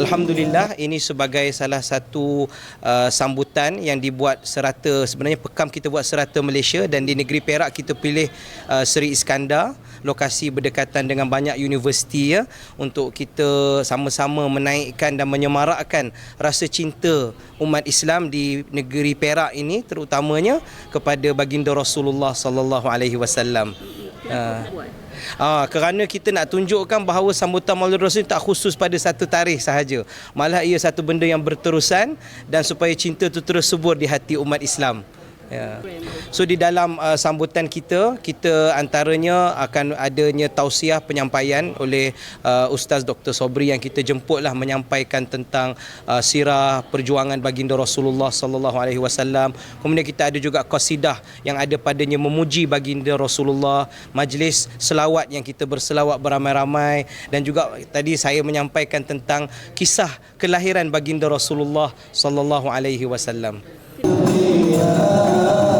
Alhamdulillah ini sebagai salah satu uh, sambutan yang dibuat serata sebenarnya pekam kita buat serata Malaysia dan di negeri Perak kita pilih uh, Seri Iskandar lokasi berdekatan dengan banyak universiti ya untuk kita sama-sama menaikkan dan menyemarakkan rasa cinta umat Islam di negeri Perak ini terutamanya kepada baginda Rasulullah sallallahu alaihi wasallam. Uh, Ah, kerana kita nak tunjukkan bahawa sambutan Maulid Rasul tak khusus pada satu tarikh sahaja. Malah ia satu benda yang berterusan dan supaya cinta itu terus subur di hati umat Islam. Ya. So di dalam uh, sambutan kita, kita antaranya akan adanya tausiah penyampaian oleh uh, Ustaz Dr. Sobri yang kita jemputlah menyampaikan tentang uh, sirah perjuangan baginda Rasulullah sallallahu alaihi wasallam. Kemudian kita ada juga qasidah yang ada padanya memuji baginda Rasulullah, majlis selawat yang kita berselawat beramai-ramai dan juga tadi saya menyampaikan tentang kisah kelahiran baginda Rasulullah sallallahu alaihi wasallam. Yeah.